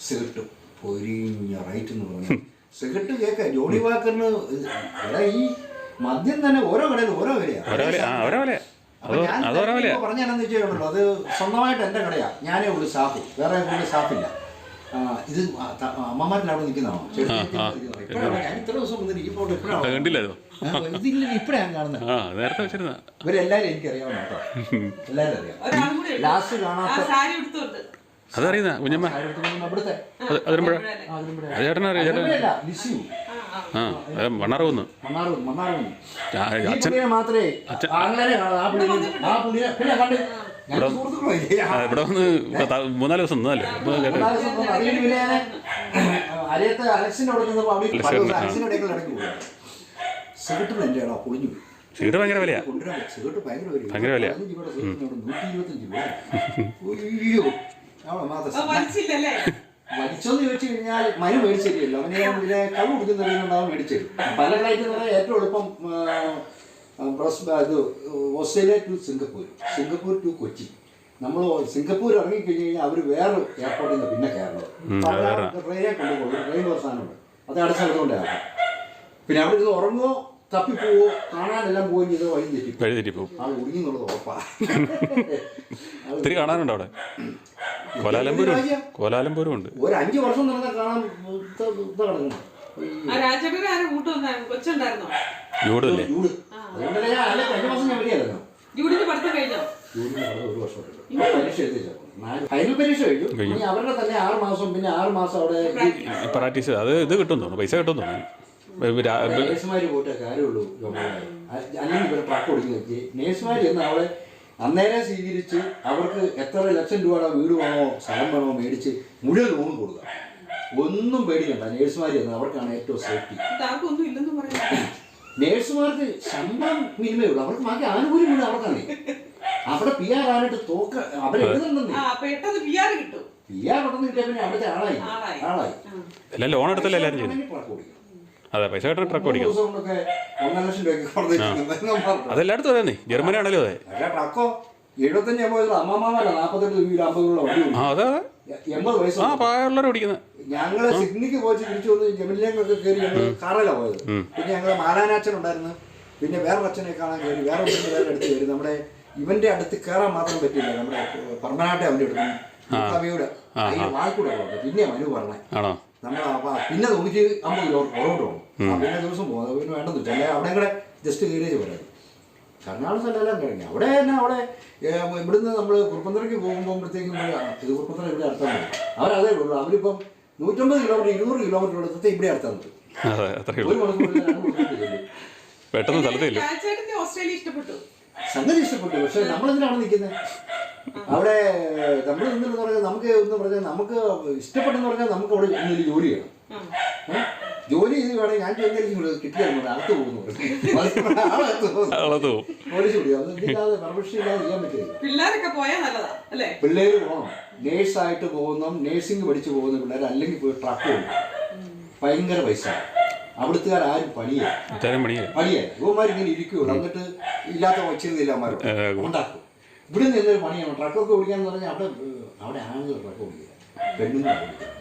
സിഗരറ്റ് പൊരിഞ്ഞ റൈറ്റ് എന്ന് പറഞ്ഞു. സിഗരറ്റ് കേൾക്ക ജോണി വാക്കറിന് ഇവിടെ ഈ മദ്യം തന്നെ ഓരോ കടയിലും ഓരോ വിലയാണ് അപ്പൊ അത് ഞാൻ വെച്ചാൽ അത് സ്വന്തമായിട്ട് എന്റെ കടയാ. ഞാനേ ഉള്ളു സ്റ്റാഫ്. വേറെ ഉള്ളു സ്റ്റാഫില്ല ഇത് അമ്മമാരിൽ അവിടെ നിൽക്കുന്നതാണോ? ഞാൻ ഇത്ര ദിവസം വന്നിട്ട് കണ്ടില്ലായിരുന്നോ ഇതില്ല ഇപ്പഴാണ് കാണുന്നത്. ആ നേരത്തെ വെച്ചിരുന്ന ഇവരെല്ലാരും എനിക്കറിയാവുന്ന കേട്ടോ. എല്ലാരും അറിയാം. ലാസ്റ്റ് ആ കാണാത്ത അതറിയുന്ന കുഞ്ഞമ്മ. അതിരുമ്പോഴ ചേട്ടനറിയാം ചേട്ടൻ ആ അത് മണ്ണാറ് വന്നു മണ്ണാറ് മണ്ണാറ് വന്നു. ആ, ഈ അച്ഛൻ. മാത്രമേ ഇവിടെ വന്ന് മൂന്നാൽ ദിവസം നിന്നല്ലേ അലക്സിന്റെ അവിടെ അലക്സിന്റെ ഇടയ്ക്ക് ഇടയ്ക്ക് സിഗരറ്റ് പൊളിഞ്ഞു ഭയങ്കര വിലയാ. സിഗരറ്റ് ഭയങ്കര വില ഭയങ്കര വിലയാ. പതിനഞ്ച് രൂപയുടെ സിഗരറ്റിന് അവിടെ നൂറ്റി ഇരുപത്തഞ്ച് രൂപ. [LAUGHS] അയ്യോ. അവിടെ അത് മാത്രം വലിച്ചില്ലല്ലേ? വലിച്ചോന്ന് ചോദിച്ചു കഴിഞ്ഞാൽ മനു മേടിച്ചില്ലല്ലോ അവന് ഞാൻ ഇതിനെ കള്ളു കുടിക്കുന്നവരുകൊണ്ട് അവൻ മേടിച്ചു പല ഫ്ലൈറ്റ് എന്ന് പറഞ്ഞാൽ ഏറ്റവും എളുപ്പം ആ, ബ്രസ് ഇത് Australia to Singapore Singapore to Kochi. നമ്മൾ സിംഗപ്പൂർ ഇറങ്ങിക്കഴിഞ്ഞ് കഴിഞ്ഞാൽ അവർ വേറെ എയർപോർട്ടിൽ നിന്ന് പിന്നെ കയറണം. ട്രെയിനെ കൊണ്ടുപോകും. ട്രെയിൻ ഒരു സാധനമുണ്ട് അത് അടുത്ത പിന്നെ അവിടെ ഇത് ഉറങ്ങുമോ തപ്പിപ്പോവോ കാണാനെല്ലാം പോവുകയും ചെയ്ത് വഴി തെറ്റി വഴി തെറ്റിപ്പോവും. ആൾ ഒടുങ്ങി എന്നുള്ളത് ഉറപ്പാ. ഒത്തിരി കാണാനുണ്ട് അവിടെ? കോലാലംപൂരും കോലാലംപൂരും ഉണ്ട് ഒരു അഞ്ച് വർഷം നടന്നാൽ കാണാൻ അതുകൊണ്ടല്ലേ ഞാൻ അല്ലെ കഴിഞ്ഞ മാസം ഞാൻ ഒരു വർഷം പരീക്ഷ എഴുതിച്ചു ഫൈനൽ പരീക്ഷ കഴിഞ്ഞു. ഇനി അവരുടെ തന്നെ ആറ് മാസം പിന്നെ ആറ് മാസം അവിടെ പ്രാക്ടീസ് അത് ഇത് കിട്ടും തോന്നുന്നു. പൈസ കിട്ടും തോന്നുന്നു. നേഴ്സുമാര് പോയിട്ടേ കാര്യമുള്ളൂ അല്ലെങ്കിൽ ഇവരെ ട്രക്ക് ഓടിക്കുന്ന നേഴ്സുമാർ എന്ന് അവളെ അന്നേരം സ്വീകരിച്ച് അവർക്ക് എത്ര ലക്ഷം രൂപയുടെ വീട് വേണോ സ്ഥലം വേണോ മേടിച്ച് മുഴുവൻ ലോൺ കൊടുക്കുക. ഒന്നും പേടിക്കണ്ട. നേഴ്സുമാർ എന്ന് അവർക്കാണ് ഏറ്റവും സേഫ്റ്റി നേഴ്സുമാർക്ക് ശമ്പളം മിനിമേ ഉള്ളൂ. അവർക്ക് ബാക്കി ആനുകൂല്യം മുഴുവൻ അവർക്കാണ്. അവിടെ പി ആർ ആയിട്ട് തോക്ക അവരെഴുതണ്ടെന്ന് പി ആർ കിട്ടും. പി ആർ പെട്ടെന്ന് കിട്ടിയ പിന്നെ അവിടുത്തെ ആളായി. ആളായി. ആളായി. ലോൺ എടുത്തല്ലേ എല്ലാവരും അതെ പൈസ കിട്ടാൻ ട്രക്ക് ഓടിക്കും. അതെല്ലായിടത്തും അതെ ജർമ്മനി ആണല്ലോ അതെ. എഴുപത്തഞ്ച് എൺപത് അമ്മമാരല്ല നാൽപ്പത്തെട്ട് വീട് അമ്പതുള്ള വണ്ടി ആ ഓടിക്കും. അതെ. എൺപത് ആ വയസ്സ് പ്രായമുള്ളവർ ഓടിക്കുന്നത് ഞങ്ങൾ സിഡ്നിക്ക് പോയി തിരിച്ചു വന്ന് ജമിനിലേക്കൊക്കെ കയറി ഞങ്ങൾ കാറിലാണ് പോയത്. പിന്നെ ഞങ്ങൾ മാലാനാച്ചൻ ഉണ്ടായിരുന്നു. പിന്നെ വേറെ അച്ഛനെ കാണാൻ കയറി വേറെ വേറെ അടുത്ത് കയറി. നമ്മുടെ ഇവന്റെ അടുത്ത് കയറാൻ മാത്രം പറ്റില്ല നമ്മുടെ പർമനാട്ടെ അവന്റെ അടുത്ത്. കവിയുടെ പോകുന്നത് പിന്നെ മനു പറഞ്ഞേ. നമ്മൾ പിന്നെ നൂറ്റി അമ്പത് കിലോ പുറകോട്ട് പിന്നെ ദിവസം പോകും. പിന്നെ വേണ്ടെന്ന് വെച്ചാൽ അവിടെ കൂടെ ജസ്റ്റ് കയറിയേച്ച് പോരാ കർണാടക സ്ഥലമെല്ലാം കിടങ്ങി അവിടെ തന്നെ അവിടെ ഇവിടുന്ന് നമ്മൾ കുറുപ്പന്തറയ്ക്ക് പോകുമ്പോഴത്തേക്കും ഇത് കുറുപ്പന്തറ ഇവിടെ അടുത്താണ് അവരതേ ഉള്ളൂ. അവരിപ്പം നൂറ്റമ്പത് കിലോമീറ്റർ ഇരുന്നൂറ് കിലോമീറ്റർ എടുത്തിട്ട് ഇവിടെ അടുത്താണ് മതി. പെട്ടെന്ന് സ്ഥലത്തില്ല. ഓസ്ട്രേലിയ ഇഷ്ടപ്പെട്ടു. സംഗതി ഇഷ്ടപ്പെട്ടു. പക്ഷെ നമ്മളെന്തിനാണ് നിൽക്കുന്നത് അവിടെ നമ്മൾ നിന്നെന്ന് പറഞ്ഞാൽ നമുക്ക് എന്ന് പറഞ്ഞാൽ നമുക്ക് ഇഷ്ടപ്പെട്ടെന്ന് പറഞ്ഞാൽ നമുക്ക് അവിടെ ഇന്നൊരു ജോലി ചെയ്യണം? ജോലി ചെയ്ത് വേണമെങ്കിൽ ഞാൻ ചോദിക്കുന്നത് കിട്ടിയാൽ അകത്ത് പോകുന്നു. പോലീസ് പെർമിഷൻ ഇല്ലാതെ ചെയ്യാൻ പറ്റില്ല. പിള്ളേരൊക്കെ പോയാൽ നല്ലതാ അല്ലേ? പിള്ളേർ പോകണം. നേഴ്സായിട്ട് പോകുന്ന നേഴ്സിംഗ് പഠിച്ചു പോകുന്ന പിള്ളേർ അല്ലെങ്കിൽ പോയി ട്രക്ക് പോകും ഭയങ്കര പൈസ. അവിടുത്തുകാർ ആരും പണിയേ പണിയേ ഇവന്മാർ ഇങ്ങനെ ഇരിക്കുകയുള്ളൂ എന്നിട്ട് ഇല്ലാത്ത വച്ചിരുന്നില്ല അമ്മമാർ ഉണ്ടാക്കും. ഇവിടെ നിന്ന് എന്തൊരു പണിയാണ്? ട്രക്കൊക്കെ ഓടിക്കാന്ന് പറഞ്ഞാൽ അവിടെ അവിടെ ആണുങ്ങൾ ട്രക്ക് ഓടിക്കുക.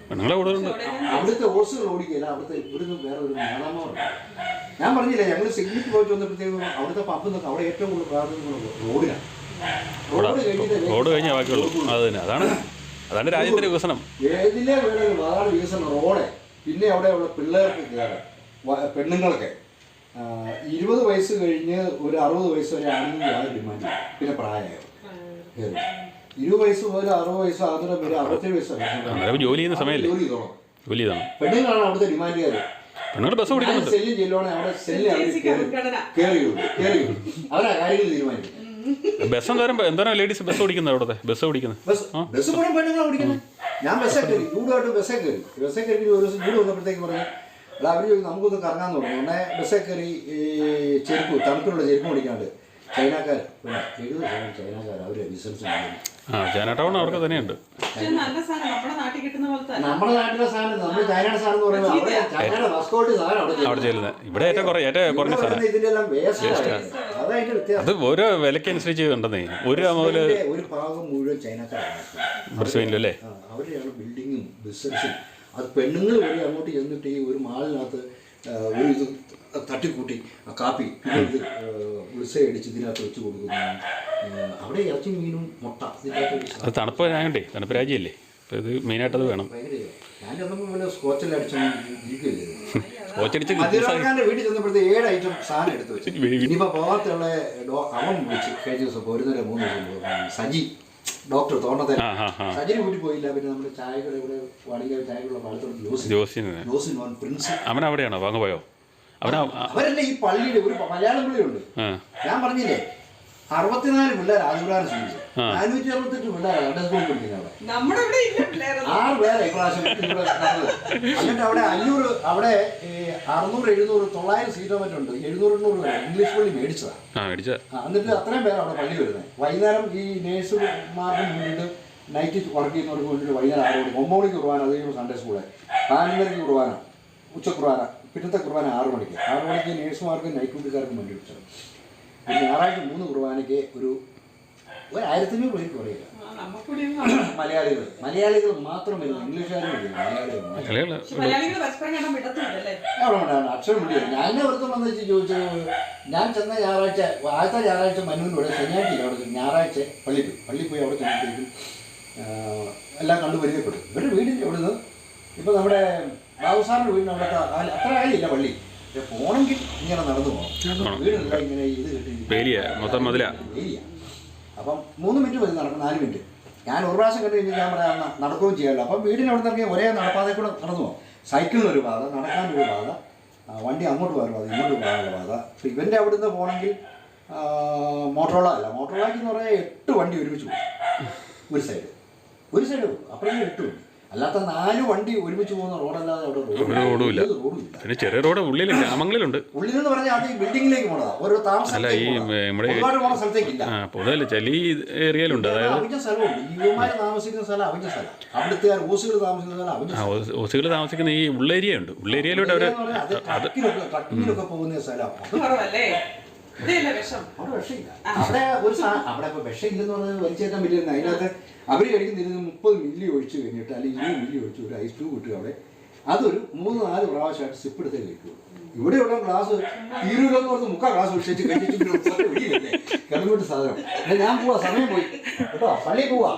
പെണ്ണുങ്ങൾ കൂടുതലുണ്ട് അവിടുത്തെ ഓസുകൾ ഓടിക്കില്ല അവിടുത്തെ ഇവിടുന്ന് വേറെ ഒരു മേളമാണ് ഞാൻ പറഞ്ഞില്ല ഞങ്ങൾ സിഗ്നിക്ക് പോയിട്ട് വന്നപ്പോഴത്തേക്കും അവിടുത്തെ പമ്പ് നിന്നൊക്കെ അവിടെ ഏറ്റവും കൂടുതൽ പ്രാധാന്യമുള്ള റോഡിനാണ് റോഡ് കഴിഞ്ഞാൽ ബാക്കിയുള്ളൂ. അത് തന്നെ അതാണ് അതാണ് രാജ്യത്തിന്റെ വികസനം. ഏതിലെ വേണമെങ്കിലും അതാണ് വികസനം റോഡ്. പിന്നെ അവിടെ ഉള്ള പിള്ളേർക്ക് കയറാം. പെണ്ണുങ്ങളൊക്കെ. ഇരുപത് വയസ്സ് കഴിഞ്ഞ് ഒരു അറുപത് വയസ്സ് വരെ ആണുങ്ങളാണ് ഡിമാൻഡ്. പിന്നെ പ്രായമായത് ഇരുപത് വയസ്സ് മുതൽ അറുപത് വയസ്സ് ആകുന്ന വരെ അറുപത്തേഴ് വയസ്സ് ജോലി ചെയ്യുന്ന ജോലി ചെയ്തോളാം. ജോലി പെണ്ണുങ്ങളാണ് അവിടുത്തെ ഡിമാൻഡുകാർ പെണ്ണുങ്ങൾ ബസ് സെല്ലും ചെല്ലുവാണെങ്കിൽ അവിടെ സെല്ല് അവരാ കാര്യങ്ങൾ തീരുമാനിക്കും ബസ് എന്തോരം എന്തോരം ലേഡീസ് ബസ് ഓടിക്കുന്നത് അവിടുത്തെ? ബസ് ഓടിക്കുന്നത് ബസ് പെണ്ണുങ്ങളാണ് ഓടിക്കുന്നത് ഞാൻ ബസ്സേ കയറി. ചൂടുമായിട്ട് ബസ്സേ കയറി. ബസ്സേ കയറി ഒരു ദിവസം ചൂട് വന്നപ്പോഴത്തേക്ക് പറഞ്ഞു എടാ അവർ നമുക്കൊന്ന് കറങ്ങാൻ തുടങ്ങും ഉടനെ ബസ്സേ കയറി ഈ ചെരുപ്പ് തണുപ്പിലുള്ള ചെരുപ്പ് ഓടിക്കാണ്ട് ചൈനക്കാർ എഴുപത് ശതമാനം ചൈനക്കാർ അവർ ബിസിനസ് ആ ചൈന ടൗൺ അവർക്ക് തന്നെയുണ്ട്. നമ്മുടെ അല്ല. നാട്ടിലെ സാധനം നമ്മൾ ചൈനയുടെ സാധനം എന്ന് പറയുമ്പോൾ അവിടെ ചൈനയുടെ വസ്കോട്ട് സാധനം അവിടെ അവിടെ ചെല്ലുന്നത് ഇവിടെ ഏറ്റവും കുറേ ഏറ്റവും കുറഞ്ഞ ഇവിടെ സാധനം. വരുന്ന ഇതിന്റെ എല്ലാം വേസ്റ്റ് അതായിട്ട് വ്യത്യാസം. അത് ഓരോ വിലക്കനുസരിച്ച് ഉണ്ടെന്നേ. ഒരു മുതൽ ഒരു ഭാഗം മുഴുവൻ ചൈനക്കാരാണ്. അവരെയാണ് ബിൽഡിങ്ങും ബിസിനസ്സും അത് പെണ്ണുങ്ങൾ വഴി അങ്ങോട്ട് ചെന്നിട്ട് ഈ ഒരു മാളിനകത്ത് ഒരു ഇത് തട്ടിക്കൂട്ടി കാപ്പി ഇത് ഉത്സ അടിച്ച് ഇതിനകത്ത് വെച്ച് കൊടുക്കുന്നു. അവിടെ ഇറച്ചി മീനും മുട്ട ഇതിനകത്ത് അത് തണുപ്പ് ആകണ്ടേ തണുപ്പ് രാജ്യമല്ലേ? അപ്പോൾ ഇത് മെയിനായിട്ട് അത് വേണം വീട്ടിൽ ചെന്നപ്പോഴത്തെ ഏഴ് ഐറ്റം സാധനം എടുത്തു വെച്ചു. പോകാത്തുള്ള അവൻ വിളിച്ചു കഴിഞ്ഞ ദിവസം പോരുന്നവരെ മൂന്ന് ദിവസം സജി. ഡോക്ടർ ആ വീട്ടിൽ പോയില്ല പിന്നെ നമ്മുടെ ചായക്കട ഇവിടെ വാടിക ചായക്കുള്ള പാലത്തോട് ജോസ് ജോസിന് ജോസിൻ മോൻ പ്രിൻസ്. അവൻ അവിടെയാണോ? വാങ്ങ പോയോ? അവനാ ഈ പള്ളിയുടെ ഒരു മലയാളം പള്ളിയുണ്ട് ഞാൻ പറഞ്ഞില്ലേ അറുപത്തിനാല് പിള്ളേർ ആദിപുരാണ് സ്വീകരിച്ചു നാനൂറ്റി അറുപത്തെട്ട് അവിടെ സ്കൂളിൽ പഠിക്കുന്നത് പിള്ളേരൊന്നും. ആറ് പേരെ ഇപ്രാവശ്യം എന്നിട്ട് അവിടെ അഞ്ഞൂറ് അവിടെ അറുന്നൂറ് എഴുന്നൂറ് തൊള്ളായിരം സീറ്റോ മറ്റുണ്ട് എഴുന്നൂറ് എണ്ണൂറ് പേര്. ഇംഗ്ലീഷ് പള്ളി മേടിച്ചതാണ് ആ മേടിച്ച ആ, എന്നിട്ട് അത്രയും പേര് അവിടെ പള്ളി വരുന്നത് വൈകുന്നേരം ഈ നേഴ്സുമാർക്ക് വേണ്ടിയിട്ട് നൈറ്റ് വർക്ക് ചെയ്യുന്നവർക്ക് വേണ്ടിയിട്ട് വൈകുന്നേരം ആറ് മണി ഒമ്പത് മണിക്ക് കുർബാന അത് കഴിയുമ്പോൾ സൺഡേ സ്കൂൾ പതിനൊന്നരയ്ക്ക് കുർബാന ഉച്ച കുർബാന പിന്നത്തെ കുർബാന ആറ് മണിക്ക്. ആറ് മണിക്ക് നേഴ്സുമാർക്കും നൈറ്റ് ഡ്യൂട്ടിക്കാർക്കും വേണ്ടി വെച്ചത് പിന്നെ ഞായറാഴ്ച മൂന്ന് കുർബാനയ്ക്ക് ഒരു ഒരു ആയിരത്തഞ്ഞൂറ് പേർക്ക് കുറയില്ല. മലയാളികൾ. മലയാളികൾ മാത്രം. വരുന്നു ഇംഗ്ലീഷുകാരും മലയാളികൾ അവിടെ അക്ഷരം വിളിക്കുക ഞാൻ വൃത്തം വന്ന് വെച്ച് ചോദിച്ചു ഞാൻ ചെന്ന ഞായറാഴ്ച ആദ്യത്തെ ഞായറാഴ്ച മനുവിനോട് ശനിയാഴ്ച ഇല്ല അവിടെ ഞായറാഴ്ച പള്ളി പോയി. പള്ളി പോയി അവിടെ ചെന്നപ്പോഴേക്കും എല്ലാം കണ്ടു പരിചയപ്പെട്ടു. ഇവരുടെ വീടിന്റെ അവിടെ നിന്ന് ഇപ്പം നമ്മുടെ ബാബുസാറിന്റെ വീടിന് അവിടെ അത്ര ആയില്ല പള്ളി. പോണെങ്കിൽ ഇങ്ങനെ നടന്നു പോകണം വീടെല്ലാം ഇങ്ങനെ ഇത് കിട്ടി മൊത്തം മതിലാ. അപ്പം മൂന്ന് മിനിറ്റ് മതി നടക്കും നാല് മിനിറ്റ്. ഞാൻ ഒരു പ്രാവശ്യം കണ്ടു കഴിഞ്ഞാൽ ഞാൻ പറയാം "എന്നാ നടക്കുകയും ചെയ്യാമല്ലോ അപ്പം വീടിന് അവിടെ നിന്നിറങ്ങി ഒരേ നടപ്പാതെ കൂടെ നടന്നു പോകും സൈക്കിളിനൊരു പാത നടക്കാനൊരു പാത വണ്ടി അങ്ങോട്ട് പോകാൻ പാത ഇങ്ങോട്ട് പോകാനുള്ള പാത അപ്പം ഇവന്റെ അവിടുന്ന് പോകണമെങ്കിൽ മോട്ടോള അല്ല. മോട്ടോളയ്ക്ക് എന്ന് പറഞ്ഞാൽ എട്ട് വണ്ടി ഒരുമിച്ച് പോകും ഒരു സൈഡ്. ഒരു സൈഡ് പോകും അപ്പുറം എട്ട് വണ്ടി. അല്ലാത്ത നാല് വണ്ടി ഒരുമിച്ച് പോകുന്ന റോഡല്ലാതെ അവിടെ റോഡില്ല പിന്നെ ചെറിയ റോഡ് ഉള്ളിൽ ഗ്രാമങ്ങളിലുണ്ട്. ഉള്ളിലെന്ന് പറഞ്ഞാൽ അത് ഈ ബിൽഡിങ്ങിലേക്ക് പോണതാ. ഓരോ താമസം അല്ല, ഈ നമ്മുടെ- ഒരുപാട് പോണ സ്ഥലത്തേക്കില്ല. ആ പൊതുവല്ല ചെലി ഏരിയയിലുണ്ട്. അതായത് അവിഞ്ഞ സ്ഥലമുണ്ട്. യുവമാര് താമസിക്കുന്ന സ്ഥലം അവിഞ്ഞ സ്ഥലം. അവിടുത്തെ ഓസുകൾ താമസിക്കുന്ന സ്ഥലം അവിഞ്ഞ ആ ഓസികൾ താമസിക്കുന്ന ഈ ഉള്ളേരിയ ഉണ്ട്. ഉള്ളേരിയയിലോട്ട് അവർ അത് ട്രക്കിലൊക്കെ ട്രക്കിങ്ങിലൊക്കെ പോകുന്ന സ്ഥലം അവിടെ വിഷമില്ല. അവിടെ ഒരു അവിടെ ഇപ്പൊ വിഷമില്ലെന്ന് പറഞ്ഞത് വലിച്ചേക്കാൻ പറ്റില്ല അതിനകത്ത് അവർ കഴിക്കുന്നിരുന്ന് മുപ്പത് മില്ലി ഒഴിച്ച് കഴിഞ്ഞിട്ട് അല്ലെങ്കിൽ ഇരുപത് മില്ലി ഒഴിച്ച് ഒരു ഐസ് ട്യൂബ് കിട്ടുക അവിടെ അതൊരു മൂന്ന് നാല് പ്രാവശ്യമായിട്ട് സിപ്പ് എടുത്തേ കഴിക്കുള്ളൂ ഇവിടെയുള്ള ഗ്ലാസ് തീരുമെന്ന് പറഞ്ഞ് മുക്കാൽ ഗ്ലാസ് ഒഴിച്ചു കഴിച്ചിട്ട് കിടന്നിട്ട് സാധനം. ഞാൻ പോവാ സമയം പോയി. കേട്ടോ പള്ളി പോവാ.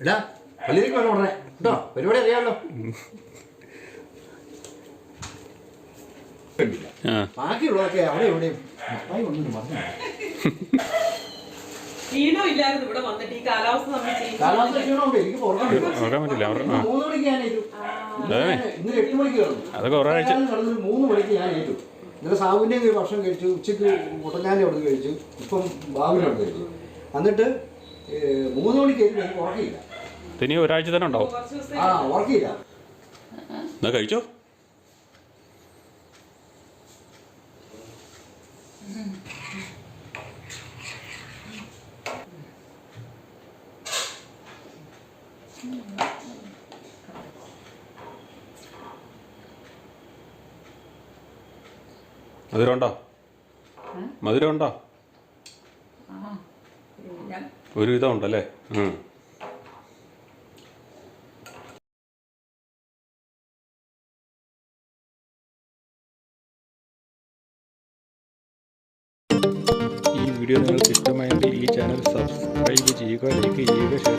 എടാ പള്ളിയിലേക്ക് വരണം ഉടനെ കേട്ടോ പരിപാടി അറിയാമല്ലോ ആ ബാക്കിയുള്ളതൊക്കെ അവിടെ എവിടെയും മത്തായി ഒന്നും മറന്നു ക്ഷീണം ഇല്ലായിരുന്നു ഇവിടെ വന്നിട്ട്. ഈ കാലാവസ്ഥ നമ്മൾ കാലാവസ്ഥ ചെയ്യുന്നത് ക്ഷീണമുണ്ട് എനിക്ക് ഉറങ്ങാൻ പറ്റില്ല. ഉറങ്ങാൻ പറ്റില്ല അവർ ആ മൂന്ന് മണിക്ക് ഞാൻ ഏറ്റു ഇന്നലെ ഇന്നലെ എട്ട് മണിക്ക് കിടന്നു അതൊക്കെ ഒരാഴ്ച ഞാൻ കിടന്നൊരു മൂന്ന് മണിക്ക് ഞാൻ ഏറ്റു ഇന്നലെ സാബുവിന്റെ ഒരു ഭക്ഷണം കഴിച്ചു. ഉച്ചയ്ക്ക് മുട്ടഞ്ഞാലി അവിടെ കഴിച്ചു. ഇപ്പം ബാബുവിന്റെ അവിടെ കഴിച്ചു. എന്നിട്ട് മൂന്ന് മണിക്ക് ഏറ്റു എനിക്ക് ഉറക്കിയില്ല ഇനി ഒരാഴ്ച തന്നെ ഉണ്ടാവും. ആ ഉറക്കിയില്ല എന്നാ കഴിച്ചോ? മധുരം ഉണ്ടോ? ഒരുവിധം ഉണ്ടോ? ഒരു വിധം ഉണ്ടല്ലേ? ഉം. ഈ വീഡിയോ നിങ്ങൾക്ക് ഇഷ്ടമായെങ്കിൽ